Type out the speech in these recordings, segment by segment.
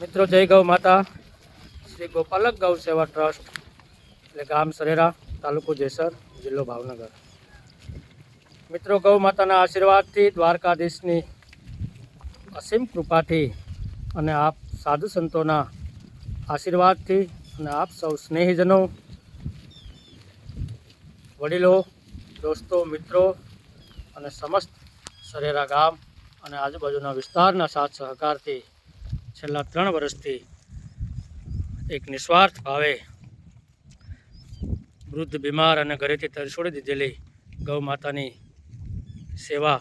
મિત્રો, જય ગૌ માતા. શ્રી ગોપાલક ગૌ સેવા ટ્રસ્ટ, એટલે ગામ સરેરા, તાલુકો જેસર, જિલ્લો ભાવનગર. મિત્રો, ગૌ માતાના આશીર્વાદથી દ્વારકાધીશની અસીમ કૃપાથી અને આપ સાધુ સંતોના આશીર્વાદથી અને આપ સૌ સ્નેહીજનો, વડીલો, દોસ્તો, મિત્રો અને સમસ્ત સરેરા ગામ અને આજુબાજુના વિસ્તારના સાથ સહકારથી છેલ્લા ત્રણ વર્ષથી એક નિસ્વાર્થ ભાવે વૃદ્ધ, બીમાર અને ઘરેથી તરછોડી દીધેલી ગૌ માતાની સેવા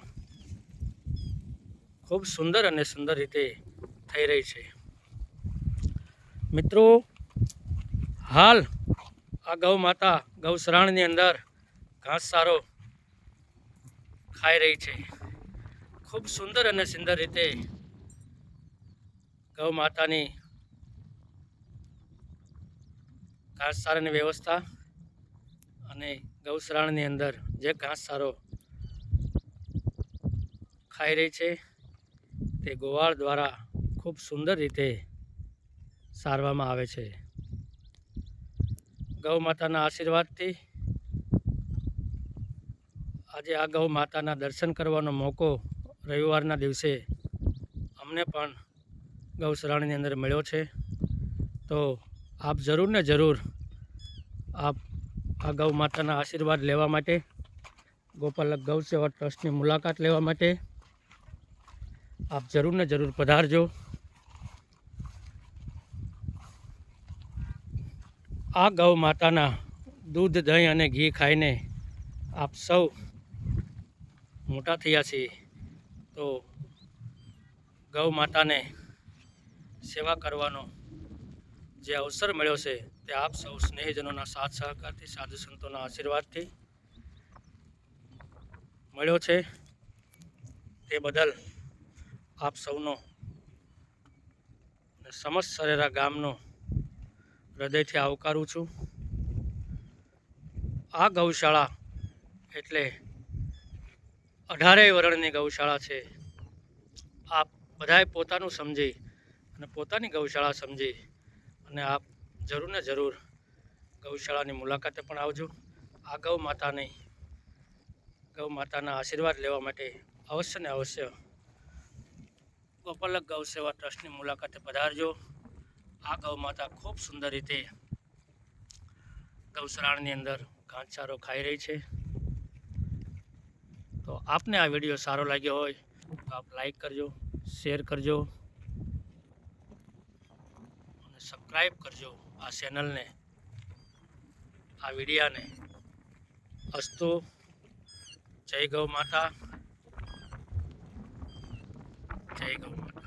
ખૂબ સુંદર અને સુંદર રીતે થઈ રહી છે. મિત્રો, હાલ આ ગૌ માતા ગૌશરાણની અંદર ઘાસચારો ખાઈ રહી છે. ખૂબ સુંદર અને સુંદર રીતે ગૌ માતાની ઘાસચારાની વ્યવસ્થા અને ગૌશરાણની અંદર જે ઘાસચારો ખાઈ રહી છે, તે ગોવાળ દ્વારા ખૂબ સુંદર રીતે સારવામાં આવે છે. ગૌ માતાના આશીર્વાદથી આજે આ ગૌ માતાના દર્શન કરવાનો મોકો રવિવારના દિવસે અમને પણ ગૌશરાણીની અંદર મળ્યો છે. તો આપ જરૂર ને જરૂર આપ આ ગૌ માતાના આશીર્વાદ લેવા માટે, ગોપાલક ગૌ સેવા ટ્રસ્ટની મુલાકાત લેવા માટે આપ જરૂર ને જરૂર પધારજો. આ ગૌ માતાના દૂધ, દહીં અને ઘી ખાઈને આપ સૌ મોટા થયા છીએ. તો ગૌ માતાને સેવા કરવાનો જે અવસર મળ્યો છે તે આપ સૌ સ્નેહીજનોના સાથ સહકારથી, સાધુ સંતોના આશીર્વાદથી મળ્યો છે. તે બદલ આપ સૌનો સમસ્ત સરેરા ગામનો હૃદયથી આવકારું છું. આ ગૌશાળા એટલે અઢારેય વર્ણની ગૌશાળા છે. આપ બધાએ પોતાનું સમજી અને પોતાની ગૌશાળા સમજી અને આપ જરૂર ને જરૂર ગૌશાળાની મુલાકાતે પણ આવજો. આ ગૌ માતાની, ગૌ માતાના આશીર્વાદ લેવા માટે અવશ્ય ને અવશ્ય ગોપાલક ગૌ સેવા ટ્રસ્ટની મુલાકાતે પધારજો. આ ગૌ માતા ખૂબ સુંદર રીતે ગૌશરાણની અંદર ઘાસચારો ખાઈ રહી છે. તો આપને આ વીડિયો સારો લાગ્યો હોય તો આપ લાઈક કરજો શેર કરજો. સબસ્ક્રાઈબ કરજો આ ચેનલને આ વિડીયાને. અસ્તુ. જય ગૌ માતા. જય ગૌ માતા.